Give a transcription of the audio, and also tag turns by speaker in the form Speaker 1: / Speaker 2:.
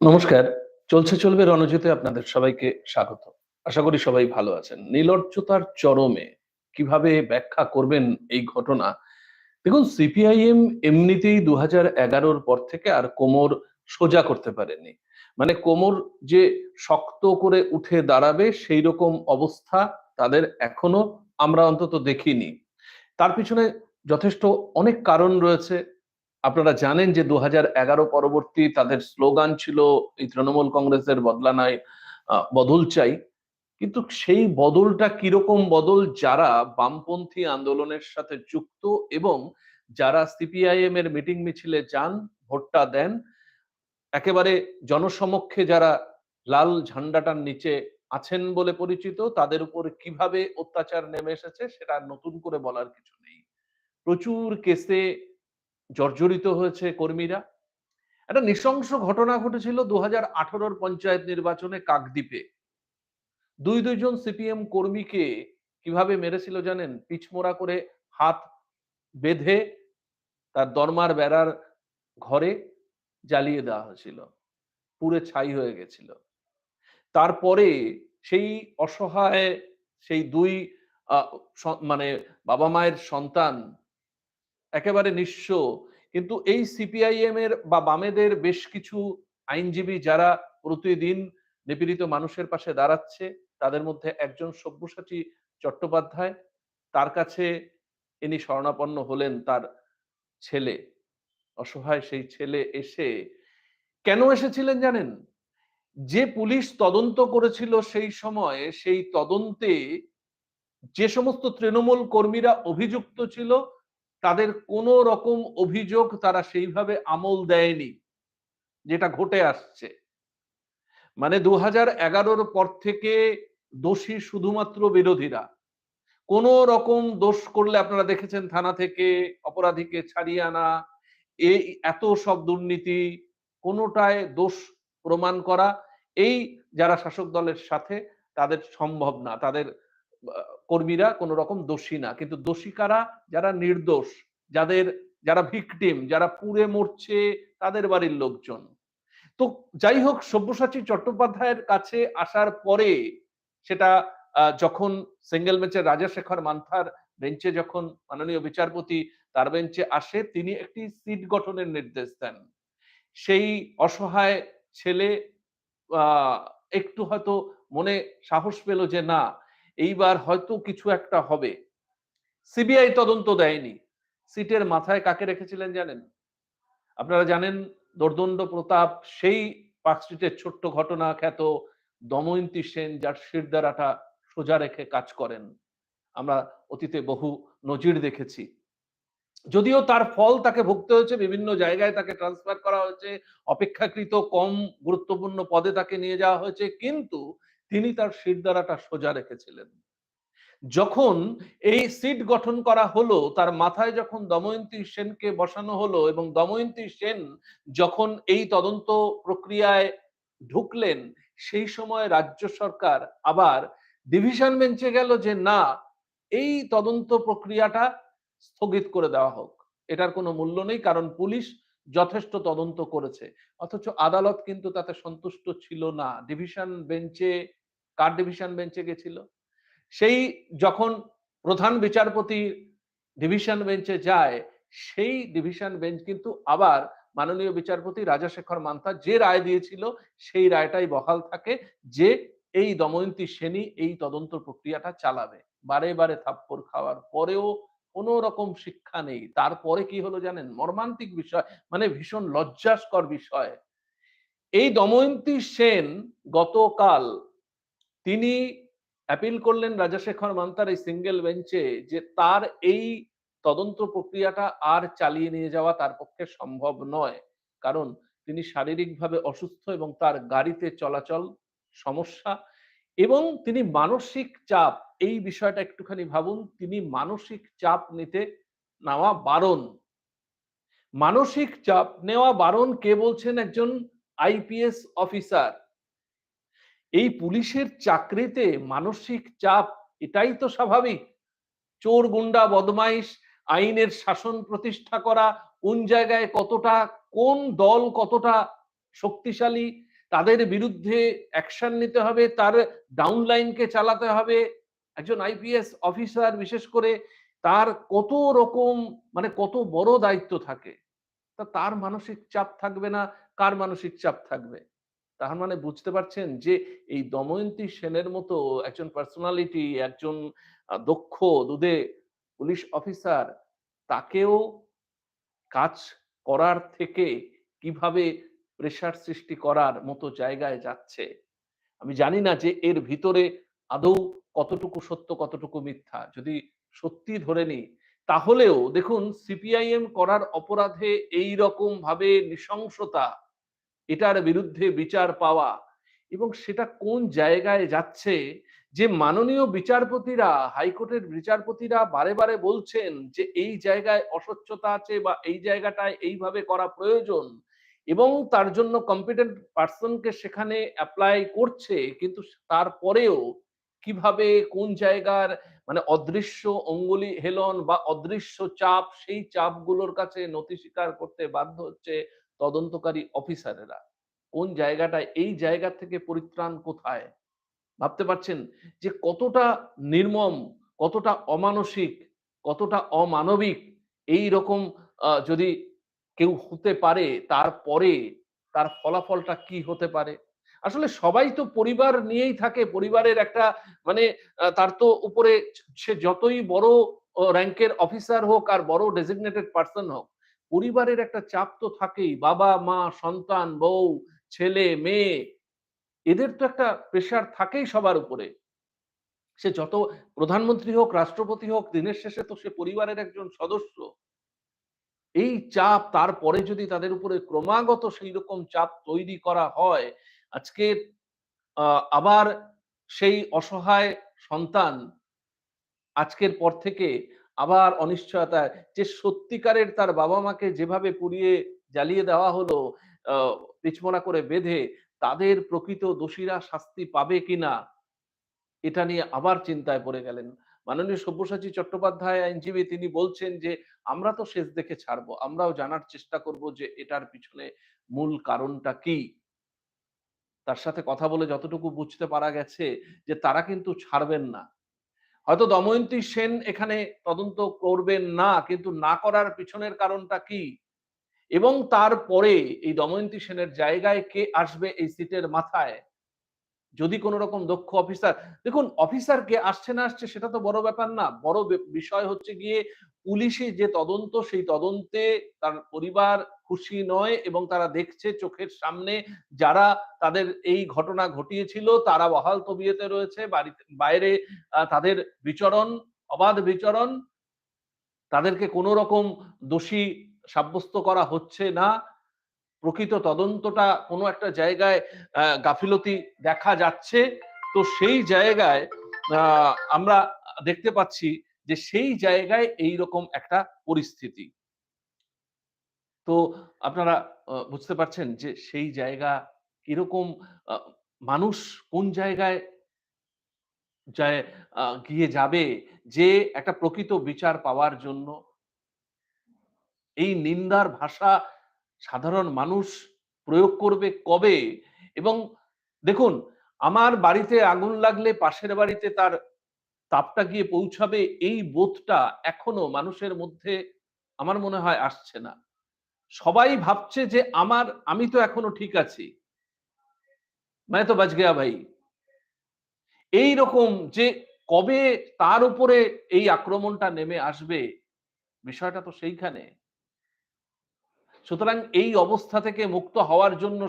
Speaker 1: নমস্কার। চলছে চলবে রণজিতে আপনাদের সবাইকে স্বাগত। আশা করি সবাই ভালো আছেন। নির্লজ্জতার চরমে কীভাবে ব্যাখ্যা করবেন এই ঘটনা? দেখুন, সিপিআইএম এমনিতেই দু হাজার এগারোর পর থেকে আর কোমর সোজা করতে পারেনি। মানে কোমর যে শক্ত করে উঠে দাঁড়াবে সেই রকম অবস্থা তাদের এখনও আমরা অন্তত দেখিনি। তার পিছনে যথেষ্ট অনেক কারণ রয়েছে। আপনারা জানেন যে দু পরবর্তী তাদের স্লোগান ছিল এই তৃণমূল কংগ্রেসের বদলা আহ, বদল চাই। কিন্তু সেই বদলটা কীরকম বদল? যারা বামপন্থী আন্দোলনের সাথে যুক্ত এবং যারা সিপিআইএম এর মিটিং মিছিলে যান ভোটটা দেন একেবারে জনসমক্ষে যারা লাল ঝান্ডাটার নিচে আছেন বলে পরিচিত তাদের উপর কীভাবে অত্যাচার নেমে এসেছে সেটা নতুন করে বলার কিছু নেই। প্রচুর কেসে জর্জরিত হয়েছে কর্মীরা। একটা নৃশংস ঘটনা ঘটেছিল দু হাজার আঠারোর পঞ্চায়েত নির্বাচনে কাকদ্বীপে। দুই দুইজন সিপিএম কর্মীকে কীভাবে মেরেছিল জানেন? পিছমোড়া করে হাত বেঁধে তার দরমার বেড়ার ঘরে জ্বালিয়ে দেওয়া হয়েছিল। পুরে ছাই হয়ে গেছিল। তারপরে সেই অসহায়, সেই দুই মানে বাবা মায়ের সন্তান একেবারে নিঃস্ব। কিন্তু এই সিপিআইএম এর বা বামেদের বেশ কিছু আইনজীবী যারা প্রতিদিন নিপীড়িত মানুষের পাশে দাঁড়াচ্ছে, তাদের মধ্যে একজন সব্যসাচী চট্টোপাধ্যায়, তার কাছে ইনি শরণাপন্ন হলেন তার ছেলে, অসহায় সেই ছেলে এসে কেন এসেছিলেন জানেন? যে পুলিশ তদন্ত করেছিল সেই সময়, সেই তদন্তে যে সমস্ত তৃণমূল কর্মীরা অভিযুক্ত ছিল তাদের কোনো রকম অভিযোগ তারা সেইভাবে আমল দেয়নি, যেটা ঘটে আসছে। মানে দু হাজার এগারোর পর থেকে দোষী শুধুমাত্র বিরোধীরা। কোন রকম দোষ করলে আপনারা দেখেছেন থানা থেকে অপরাধীকে ছাড়িয়ে আনা, এই এত সব দুর্নীতি, কোনোটায় দোষ প্রমাণ করা, এই যারা শাসক দলের সাথে তাদের সম্ভব না, তাদের কর্মীরা কোন রকম দোষী না। কিন্তু দোষী কারা? যারা নির্দোষ, যাদের, যারা ভিকটিম, যারা পুড়ে মরছে তাদের বাড়ির লোকজন। তো যাই হোক, সব্যসাচী চট্টোপাধ্যায়ের কাছে আসার পরে সেটা যখন সিঙ্গেল বেঞ্চের রাজাশেখর মান্থার বেঞ্চে যখন মাননীয় বিচারপতি তার বেঞ্চে আসে, তিনি একটি সিট গঠনের নির্দেশ দেন। সেই অসহায় ছেলে একটু হয়তো মনে সাহস পেল যে না এইবার হয়তো কিছু একটা হবে। সিবিআই তদন্ত দেয়নি। সিটের মাথায় কাকে রেখেছিলেন জানেন? আপনারা জানেন দর্দণ্ড প্রতাপ সেই পার্ক স্ট্রিটের ছোট্ট ঘটনা খ্যাত দময়ন্তী সেন যার শিরদারাটা সোজা রেখে কাজ করেন। আমরা অতীতে বহু নজির দেখেছি। যদিও তার ফল তাকে ভুগতে হয়েছে, বিভিন্ন জায়গায় তাকে ট্রান্সফার করা হয়েছে, অপেক্ষাকৃত কম গুরুত্বপূর্ণ পদে তাকে নিয়ে যাওয়া হয়েছে, কিন্তু তিনি তার শিরদারাটা সোজা রেখেছিলেন। যখন এই সিট গঠন করা হলো, তার মাথায় যখন দময়ন্তী সেনকে বসানো হলো এবং দময়ন্তী সেন যখন এই তদন্ত প্রক্রিয়ায় ঢুকলেন, সেই সময় রাজ্য সরকার আবার ডিভিশন বেঞ্চে গেল যে, না, এই তদন্ত প্রক্রিয়াটা স্থগিত করে দেওয়া হোক। এটার কোনো মূল্য নেই কারণ পুলিশ যথেষ্ট তদন্ত করেছে। অথচ আদালত কিন্তু তাতে সন্তুষ্ট ছিল না। ডিভিশন বেঞ্চে, কার ডিভিশন বেঞ্চে গেছিল? সেই যখন প্রধান বিচারপতি ডিভিশন বেঞ্চে যায়, সেই ডিভিশন বেঞ্চ কিন্তু আবার মাননীয় বিচারপতি রাজাশেখর মান্থা যে রায় দিয়েছিল, সেই রায়টাই বহাল থাকে যে এই দময়ন্তী সেনী এই তদন্ত প্রক্রিয়াটা চালাবে। বারে বারে থাপ্পড় খাওয়ার পরেও কোনো রকম শিক্ষা নেই। তারপরে কি হলো জানেন? মর্মান্তিক বিষয় মানে ভীষণ লজ্জাস্কর বিষয়। এই দময়ন্তী সেন গতকাল তিনি অ্যাপিল করলেন রাজাশেখর মান্তার এই সিঙ্গেল বেঞ্চে যে তার এই তদন্ত প্রক্রিয়াটা আর চালিয়ে নিয়ে যাওয়া তার পক্ষে সম্ভব নয়। কারণ তিনি শারীরিকভাবে অসুস্থ এবং তার গাড়িতে চলাচল সমস্যা এবং তিনি মানসিক চাপ, এই বিষয়টা একটুখানি ভাবুন, তিনি মানসিক চাপ নিতে নেওয়া বারণ। মানসিক চাপ নেওয়া বারণ কে বলছেন একজন আইপিএস অফিসার? এই পুলিশের চাকরিতে মানসিক চাপ, এটাই তো স্বাভাবিক। চোর, গুন্ডা, বদমাইশ, আইনের শাসন প্রতিষ্ঠা করা, কোন জায়গায় কতটা, কোন দল কতটা শক্তিশালী তাদের বিরুদ্ধে অ্যাকশন নিতে হবে, তার ডাউনলাইনকে চালাতে হবে। একজন আইপিএস অফিসার বিশেষ করে তার কত রকম মানে কত বড় দায়িত্ব থাকে, তা তার মানসিক চাপ থাকবে না, কার মানসিক চাপ থাকবে? তার মানে বুঝতে পারছেন যে এই দময়ন্তী সেনের মতো একজন পার্সোনালিটি একজন দক্ষ, দুধে পুলিশ অফিসার তাকেও কাজ করার থেকে কীভাবে প্রেশার সৃষ্টি করার মতো জায়গায় যাচ্ছে। আমি জানি না যে এর ভিতরে আদৌ কতটুকু সত্য, কতটুকু মিথ্যা। যদি সত্যি ধরে নিই, তাহলেও দেখুন সিপিআইএম করার অপরাধে এই রকম ভাবে নৃশংসতা, এটার বিরুদ্ধে বিচার পাওয়া এবং সেটা কোন জায়গায় যাচ্ছে, যে মাননীয় বিচারপতিরা, হাইকোর্টের বিচারপতিরা বারে বারে বলছেন যে এই জায়গায় অস্বচ্ছতা আছে বা এই জায়গাটায় এইভাবে করা প্রয়োজন এবং তার জন্য কম্পিটেন্ট পার্সনকে সেখানে অ্যাপ্লাই করছে, কিন্তু তারপরেও কীভাবে, কোন জায়গার মানে অদৃশ্য অঙ্গুলি হেলন বা অদৃশ্য চাপ, সেই চাপগুলোর কাছে নথি স্বীকার করতে বাধ্য হচ্ছে তদন্তকারী অফিসারেরা। কোন জায়গাটায়, এই জায়গা থেকে পরিত্রাণ কোথায়? ভাবতে পারছেন যে কতটা নির্মম, কতটা অমানসিক, কতটা অমানবিক, এই রকম যদি কেউ হতে পারে তারপরে তার ফলাফলটা কি হতে পারে? আসলে সবাই তো পরিবার নিয়েই থাকে, পরিবারের একটা মানে তার তো উপরে সে যতই বড় র্যাঙ্কের অফিসার হোক আর বড় ডেজিগনেটেড পার্সন হোক, পরিবারের একটা চাপ তো থাকেই। বাবা, মা, সন্তান, বউ, ছেলে, মেয়ে, এদের তো একটা প্রেশার থাকেই সবার উপরে। সে যত প্রধানমন্ত্রী হোক, রাষ্ট্রপতি হোক, দিনের শেষে তো সে পরিবারের একজন সদস্য। এই চাপ তারপরে যদি তাদের উপরে ক্রমাগত সেই রকম চাপ তৈরি করা হয়, আজকে আবার সেই অসহায় সন্তান আজকের পর থেকে আবার অনিশ্চয়তায়, যে সত্যিকারের তার বাবা মাকে যেভাবে পুড়িয়ে জ্বালিয়ে দেওয়া হলো পিছমোনা করে বেঁধে, তাদের প্রকৃত দোষীরা শাস্তি পাবে কিনা, এটা নিয়ে আবার চিন্তায় পড়ে গেলেন। মাননীয় সব্যসাচী চট্টোপাধ্যায় আইনজীবী তিনি বলছেন যে, আমরা তো শেষ দেখে ছাড়বো। আমরাও জানার চেষ্টা করব যে, এটার পিছনে মূল কারণটা কি? তার সাথে কথা বলে যতটুকু বুঝতে পারা গেছে যে, তারা কিন্তু ছাড়বেন না। হয়তো দময়ন্তী সেন এখানে তদন্ত করবেন না, কিন্তু না করার পিছনের কারণটা কি? এবং তারপরে এই দময়ন্তী সেনের জায়গায় কে আসবে এই সিটের মাথায়? যদি কোনো রকম দক্ষ অফিসার দেখুন অফিসার কে আসছে না আসছে সেটা তো বড় ব্যাপার না। বড় বিষয় হচ্ছে গিয়ে পুলিশে যে তদন্ত, সেই তদন্তে তার পরিবার খুশি নয় এবং তারা দেখছে চোখের সামনে যারা তাদের এই ঘটনা ঘটিয়েছিল, তারা বহাল তবিয়তে রয়েছে, বাড়িতে, বাইরে তাদের বিচরণ, অবাধ বিচরণ, তাদেরকে কোনো রকম দোষী সাব্যস্ত করা হচ্ছে না। প্রকৃত তদন্তটা কোনো একটা জায়গায় গাফিলতি দেখা যাচ্ছে। তো সেই জায়গায় আমরা দেখতে পাচ্ছি যে সেই জায়গায় এই রকম একটা পরিস্থিতি। তো আপনারা বুঝতে পারছেন যে সেই জায়গা কীরকম আহ, মানুষ কোন জায়গায় গিয়ে যাবে যে একটা প্রকৃত বিচার পাওয়ার জন্য? এই নিন্দার ভাষা সাধারণ মানুষ প্রয়োগ করবে কবে? এবং দেখুন, আমার বাড়িতে আগুন লাগলে পাশের বাড়িতে তার তাপটা গিয়ে পৌঁছাবে, এই বোধটা এখনও মানুষের মধ্যে আমার মনে হয় আসছে না। সবাই ভাবছে যে আমার, আমি তো এখনও ঠিক আছি। মানে তো বাজ গেয়া ভাই। এই রকম যে কবে তার উপরে এই আক্রমণটা নেমে আসবে, বিষয়টা তো সেইখানে। সুতরাং এই অবস্থা থেকে মুক্ত হওয়ার জন্য